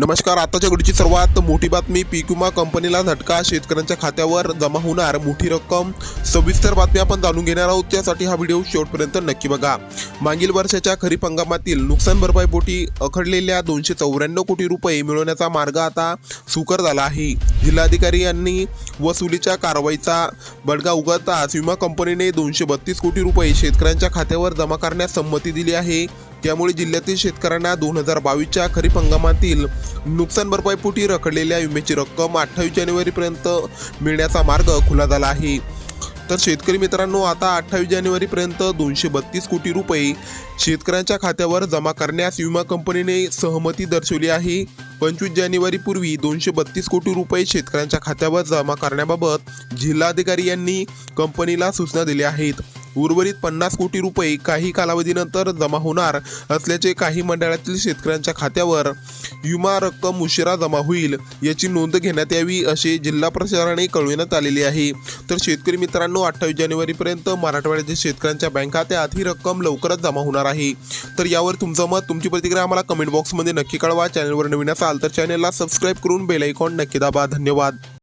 नमस्कार आताच्या घडीची सर्वात मोठी बातमी पीक विमा कंपनीला झटका शेतकऱ्यांच्या खात्यावर जमा होणार मोठी रक्कम. सविस्तर बातमी आपण जाणून घेणार आहोत त्यासाठी हा व्हिडिओ शेवटपर्यंत नक्की बघा. मागील वर्षाच्या खरीप हंगामातील नुकसान भरपाईपोटी अखडलेल्या दोनशे चौऱ्याण्णव कोटी रुपये मिळवण्याचा मार्ग आता सुकर झाला आहे. जिल्हाधिकारी यांनी वसुलीच्या कारवाईचा बडगा उघडताच विमा कंपनीने दोनशे बत्तीस कोटी रुपये शेतकऱ्यांच्या खात्यावर जमा करण्यास संमती दिली आहे. त्यामुळे जिल्ह्यातील शेतकऱ्यांना दोन हजार बावीसच्या खरीप हंगामातील नुकसान भरपाईपोटी रखडलेल्या विम्याची रक्कम अठ्ठावीस जानेवारीपर्यंत मिळण्याचा मार्ग खुला झाला आहे. तर शेतकरी मित्रांनो आता अठ्ठावीस जानेवारीपर्यंत दोनशे बत्तीस कोटी रुपये शेतकऱ्यांच्या खात्यावर जमा करण्यास विमा कंपनीने सहमती दर्शवली आहे. पंचवीस जानेवारीपूर्वी दोनशे बत्तीस कोटी रुपये शेतकऱ्यांच्या खात्यावर जमा करण्याबाबत जिल्हाधिकारी यांनी कंपनीला सूचना दिल्या आहेत. उर्वरित पन्नास कोटी रुपये काही कालावधीनंतर जमा होणार असल्याचे काही मंडळातील शेतकऱ्यांच्या खात्यावर विमा रक्कम उशिरा जमा होईल याची नोंद घेण्यात यावी असे जिल्हा प्रशासनाने कळविण्यात आलेले आहे. तर शेतकरी मित्रांनो अठ्ठावीस जानेवारीपर्यंत मराठवाड्यातील शेतकऱ्यांच्या बँक खात्यात ही रक्कम लवकरच जमा होणार आहे. तर यावर तुमचं मत तुमची प्रतिक्रिया आम्हाला कमेंट बॉक्समध्ये नक्की कळवा. चॅनलवर नवीन असाल तर चॅनलला सबस्क्राईब करून बेल आयकॉन नक्की दाबा. धन्यवाद.